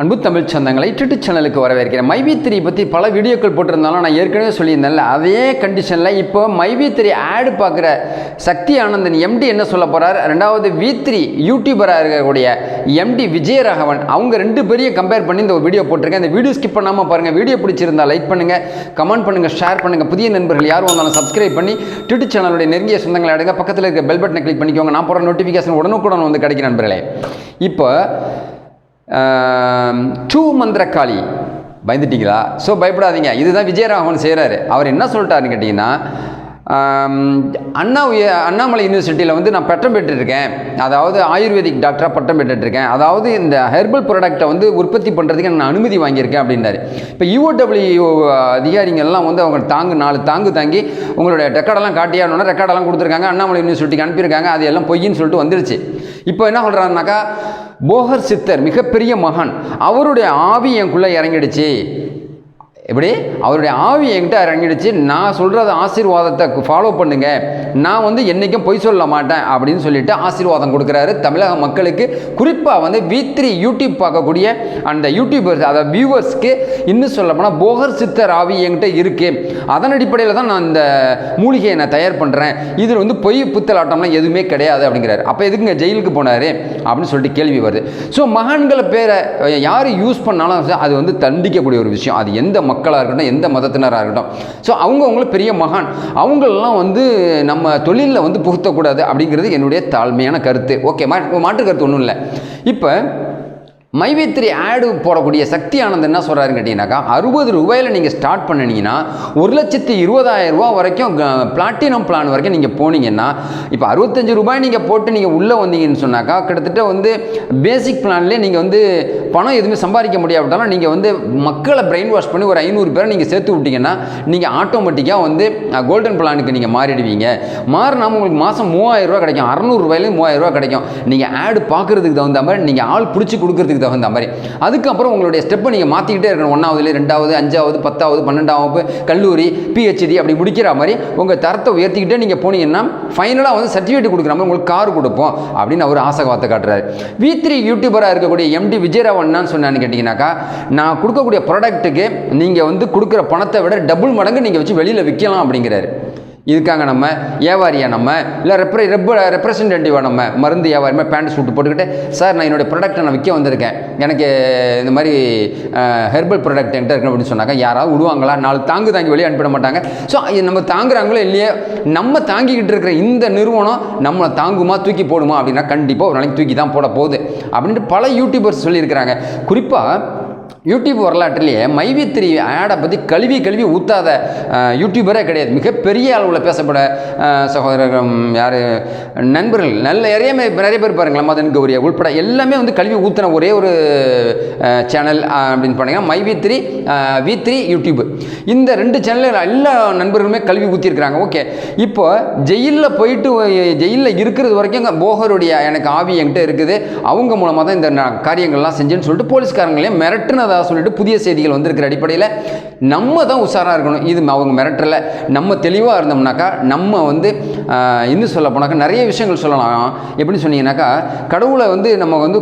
அன்பு தமிழ் சொந்தங்களை யூடியூப் சேனலுக்கு வரவேற்கிறேன். மைவி த்ரீ பற்றி பல வீடியோக்கள் போட்டிருந்தாலும் நான் ஏற்கனவே சொல்லியிருந்தேன்ல அதே கண்டிஷனில் இப்போ மைவி த்ரீ ஆடு பார்க்குற சக்தி ஆனந்தன் எம்டி என்ன சொல்ல போகிறார் ரெண்டாவது வி த்ரீ யூடியூபராக இருக்கக்கூடிய எம்டி விஜயராகவன். அவங்க ரெண்டு பேரையும் கம்பேர் பண்ணி இந்த ஒரு வீடியோ போட்டிருக்கேன். இந்த வீடியோ ஸ்கிப் பண்ணாமல் பாருங்கள் வீடியோ பிடிச்சிருந்தா லைக் பண்ணுங்கள் கமெண்ட் பண்ணுங்கள் ஷேர் பண்ணுங்கள் புதிய நண்பர்கள் யார் வந்தாலும் சப்ஸ்கிரைப் பண்ணி யூடியூப் சேனலுடைய நெருங்கிய சொந்தங்களை அடுங்க பக்கத்தில் இருக்க பெல் பட்டனை கிளிக் பண்ணிக்கோங்க. நான் போகிற நோட்டிஃபிகேஷன் உடனுக்குடன் வந்து கிடைக்கும் நண்பர்களே. இப்போ டூ மந்திரக்காளி. பயந்துட்டீங்களா? ஸோ பயப்படாதீங்க. இதுதான் விஜயராகவன் செய்கிறாரு அவர் என்ன சொல்லிட்டாருன்னு கேட்டிங்கன்னா அண்ணா உய அண்ணாமலை யூனிவர்சிட்டியில் வந்து நான் பட்டம் பெற்றுருக்கேன். அதாவது ஆயுர்வேதிக் டாக்டராக பட்டம் பெற்றுருக்கேன். அதாவது இந்த ஹெர்பல் ப்ராடக்ட்டை வந்து உற்பத்தி பண்ணுறதுக்கு நான் அனுமதி வாங்கியிருக்கேன் அப்படின்னாரு. இப்போ யூஓடபிள்யூ அதிகாரிங்கள்லாம் வந்து அவங்க தாங்கு நாலு தாங்கு தாங்கி உங்களுடைய ரெக்கார்டெல்லாம் காட்டியானோன்னா ரெக்கார்டெல்லாம் கொடுத்துருக்காங்க. அண்ணாமலை யூனிவர்சிட்டிக்கு அனுப்பியிருக்காங்க. அது எல்லாம் பொய்ன்னு சொல்லிட்டு வந்துருச்சு. இப்போ என்ன சொல்கிறாருனாக்கா போகர் சித்தர் மிகப்பெரிய மகான். அவருடைய ஆவி எனக்குள்ளே இறங்கிடுச்சு. எப்படி? அவருடைய ஆவி என்கிட்ட இறங்கிடுச்சு. நான் சொல்கிறத ஆசீர்வாதத்தை ஃபாலோ பண்ணுங்க. நான் வந்து என்றைக்கும் பொய் சொல்ல மாட்டேன் அப்படின்னு சொல்லிட்டு ஆசீர்வாதம் கொடுக்குறாரு. தமிழக மக்களுக்கு குறிப்பாக வந்து வி த்ரீ யூடியூப் பார்க்கக்கூடிய அந்த யூடியூபர்ஸ் அதாவது வியூவர்ஸ்க்கு இன்னும் சொல்ல போனால் போகர் சித்தர் ஆவி என்கிட்ட இருக்குது அதன் அடிப்படையில் தான் நான் இந்த மூலிகையை நான் தயார் பண்ணுறேன் இதில் வந்து பொய் புத்தலாட்டம்லாம் எதுவுமே கிடையாது அப்படிங்கிறாரு. அப்போ எதுக்குங்க ஜெயிலுக்கு போனார்? அப்படின்னு சொல்லிட்டு கேள்வி வருது. ஸோ மகான்களை பேரை யார் யூஸ் பண்ணாலும் அது வந்து தண்டிக்கக்கூடிய ஒரு விஷயம். அது எந்த மக்கள் மக்களாக இருக்கட்டும் எந்த மதத்தினராக இருக்கட்டும். ஸோ அவங்கவுங்களும் பெரிய மகான். அவங்களெல்லாம் வந்து நம்ம தொழிலில் வந்து புகுத்தக்கூடாது அப்படிங்கிறது என்னுடைய தாழ்மையான கருத்து. ஓகே மா மாற்று கருத்து ஒன்றும் இல்லை. இப்போ மைவேத்திரி ஆடு போடக்கூடிய சக்தி ஆனந்த் என்ன சொல்கிறாருன்னு கேட்டிங்கனாக்கா அறுபது ரூபாயில் நீங்கள் ஸ்டார்ட் பண்ணினீங்கன்னா ஒரு லட்சத்தி இருபதாயிரம் ரூபா வரைக்கும் பிளாட்டினம் பிளான் வரைக்கும் நீங்கள் போனீங்கன்னா இப்போ அறுபத்தஞ்சு ரூபாய் நீங்கள் போட்டு நீங்கள் உள்ளே வந்தீங்கன்னு சொன்னாக்கா கிட்டத்தட்ட வந்து பேசிக் பிளான்லேயே நீங்கள் வந்து பணம் எதுவுமே சம்பாதிக்க முடியாவிட்டாலும் நீங்கள் வந்து மக்களை பிரெயின் வாஷ் பண்ணி ஒரு ஐநூறு பேரை நீங்கள் சேர்த்து விட்டீங்கன்னா நீங்கள் ஆட்டோமேட்டிக்காக வந்து கோல்டன் பிளானுக்கு நீங்கள் மாறிடுவீங்க. மாறினா உங்களுக்கு மாதம் மூவாயிரம் ரூபா கிடைக்கும். அறநூறுவாயிலேருந்து மூவாயிரம் ரூபா கிடைக்கும். நீங்கள் ஆடு பார்க்குறதுக்கு தகுந்த மாதிரி நீங்கள் ஆள் பிடிச்சி கொடுக்குறதுக்கு தகுந்த மாதிரி. அதுக்கப்புறம் உங்களுடைய ஸ்டெப்பை நீங்கள் மாற்றிக்கிட்டே இருக்கணும். ஒன்றாவதுலேயே ரெண்டாவது அஞ்சாவது பத்தாவது பன்னெண்டாம் வகுப்பு கல்லூரி பிஹெச்டி அப்படி முடிக்கிற மாதிரி உங்கள் தரத்தை உயர்த்திக்கிட்டே நீங்கள் போனீங்கன்னா ஃபைனலாக வந்து சர்டிஃபிகேட் கொடுக்குற மாதிரி உங்களுக்கு கார் கொடுப்போம் அப்படின்னு அவர் ஆசை வார்த்தை காட்டுறாரு. வி த்ரீ யூடியூபராக இருக்கக்கூடிய எம்டி விஜயராவன் ஒன்றான்னு சொன்னான்னு கேட்டிங்கனாக்கா நான் கொடுக்கக்கூடிய ப்ராடக்ட்டுக்கு நீங்கள் வந்து கொடுக்குற பணத்தை விட டபுள் மடங்கு நீங்கள் வச்சு வெளியில் விற்கலாம் அப்படிங்கிறாரு. இதுக்காக நம்ம வியாபாரியா நம்ம இல்லை ரெப்ர ரெப் ரெப்ரசன்டேட்டிவாக நம்ம மருந்து வியாபாரமே பேண்ட் சூட்டு போட்டுக்கிட்டு சார் நான் என்னுடைய ப்ராடக்ட்டை நான் விற்க வந்திருக்கேன். எனக்கு இந்த மாதிரி ஹெர்பல் ப்ராடக்ட் என்கிட்ட இருக்கணும் அப்படின்னு சொன்னாங்க. யாராவது விடுவாங்களா? நாலு தாங்கு தாங்கி வெளியே அனுப்பிட மாட்டாங்க. ஸோ நம்ம தாங்குறாங்களோ இல்லையோ நம்ம தாங்கிக்கிட்டு இருக்கிற இந்த நிறுவனம் நம்மளை தாங்குமா தூக்கி போடுமா அப்படின்னா கண்டிப்பாக ஒரு நாளைக்கு தூக்கி தான் போட போகுது. அப்படின்ட்டு பல யூடியூபர்ஸ் சொல்லியிருக்கிறாங்க. குறிப்பாக யூடியூப் வரலாற்றிலேயே மைவி ஆடை பற்றி கழுவி கழுவி ஊற்றாத யூடியூபரே கிடையாது. மிகப்பெரிய அளவில் பேசப்பட அஹ், சகோதரர்கள் யார்? நண்பர்கள். நல்ல நிறைய நிறைய பேர் பாருங்களேன். மதன் கௌரியா உள்பட எல்லாமே வந்து கல்வி ஊற்றின ஒரே ஒரு சேனல் அப்படின்னு பார்த்தீங்கன்னா மைவி த்ரீ வி த்ரீ யூடியூப். இந்த ரெண்டு சேனலில் எல்லா நண்பர்களுமே கல்வி ஊற்றிருக்கிறாங்க ஓகே. இப்போ ஜெயிலில் போயிட்டு ஜெயிலில் இருக்கிறது வரைக்கும் போகருடைய எனக்கு ஆவி என்கிட்ட இருக்குது. அவங்க மூலமாக தான் இந்த காரியங்கள்லாம் செஞ்சுன்னு சொல்லிட்டு போலீஸ்காரங்களையும் மிரட்டுனதை சொல்லிட்டு புதிய செய்திகள் வந்திருக்கிற அடிப்படையில் நம்ம தான் உஷாராக இருக்கணும். இது அவங்க மிரட்டலை. நம்ம தெளிவாக இருந்தோம்னாக்கா நம்ம வந்து இன்னும் சொல்ல போனாக்கா நிறைய விஷயங்கள் சொல்லலாம். எப்படி சொன்னீங்கன்னாக்கா கடவுளை வந்து நம்ம வந்து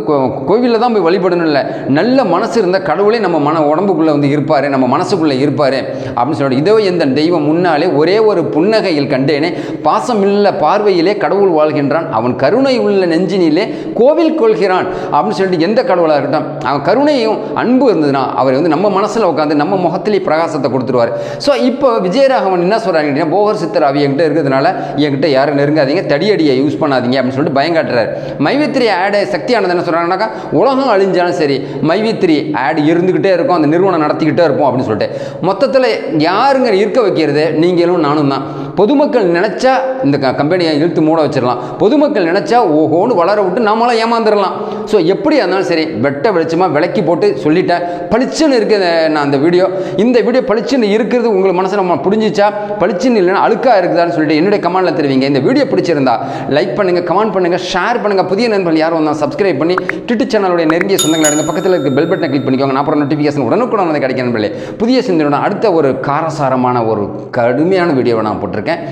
கோவிலில் தான் போய் வழிபடணும் இல்லை. நல்ல மனசு இருந்தால் கடவுளே நம்ம மன உடம்புக்குள்ளே வந்து இருப்பார் நம்ம மனசுக்குள்ளே இருப்பார். அப்படின்னு சொல்லிட்டு இதோ எந்த தெய்வம் முன்னாலே ஒரே ஒரு புன்னகையில் கண்டேனே பாசமில்ல பார்வையிலே கடவுள் வாழ்கின்றான். அவன் கருணை உள்ள நெஞ்சினிலே கோவில் கொள்கிறான். அப்படின்னு சொல்லிட்டு எந்த கடவுளாக இருக்கட்டும் அவன் கருணையும் அன்பு இருந்ததுன்னா அவர் வந்து நம்ம மனசில் உட்காந்து நம்ம முகத்திலே பிரகாசத்தை கொடுத்துருவார். ஸோ இப்போ விஜயராகவன் என்ன சொல்கிறாங்க அப்படின்னா போகர் சித்தர் அவி என்கிட்ட இருக்கிறதுனால என்கிட்ட யாரும் நெருங்காதீங்க தடியடியை யூஸ் பண்ணாதீங்க அப்படின்னு சொல்லிட்டு பயங்காட்டுறாரு. மைவித்திரி ஆடு சக்தியானது என்ன சொல்கிறாங்கன்னாக்கா உலகம் அழிஞ்சாலும் சரி மைவித்திரி ஆடு இருந்துக்கிட்டே இருக்கும் அந்த நிறுவனம் நடத்திக்கிட்டே இருப்போம் அப்படின்னு சொல்லிட்டு. மொத்தத்தில் யாருங்க இருக்க வைக்கிறது நீங்களும் நானும் தான். பொதுமக்கள் நினச்சா இந்த கம்பெனியை இழுத்து மூட வச்சிடலாம். பொதுமக்கள் நினச்சா ஓஹோன்னு வளர விட்டு நாமெல்லாம் ஏமாந்துடலாம். ஸோ எப்படி இருந்தாலும் சரி வெட்ட வெளிச்சமாக விளக்கி போட்டு சொல்லிட்டேன் பளிச்சுன்னு இருக்குது நான் அந்த வீடியோ இந்த வீடியோ பளிச்சுன்னு இருக்கிறது உங்களுக்கு மனசு நம்ம புரிஞ்சிச்சா? பளிச்சுன்னு இல்லைன்னா அழுக்காக இருக்குதான்னு சொல்லிட்டு என்னுடைய கமெண்ட்டில் தெரிவிங்க. இந்த வீடியோ பிடிச்சிருந்தா லைக் பண்ணுங்கள் கமெண்ட் பண்ணுங்கள் ஷேர் பண்ணுங்கள் புதிய நண்பர்கள் யாரும் வந்தால் சப்ஸ்கிரைப் பண்ணி ட்விட்டர் சேனலுடைய நெருங்கிய சொந்தங்கள் எடுங்க பக்கத்தில் இருக்க பெல் பட்டனை கிளிக் பண்ணிக்கோங்க. நான் அப்புறம் நோட்டிஃபிகேஷன் உடனுக்குடன் வந்து கிடைக்கும் நண்பர்களே. புதிய சிந்தனையுடன் அடுத்த ஒரு காரசாரமான ஒரு கடுமையான வீடியோவை நான் போட்டிருக்கேன்.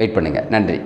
வெயிட் பண்ணுங்கள் நன்றி.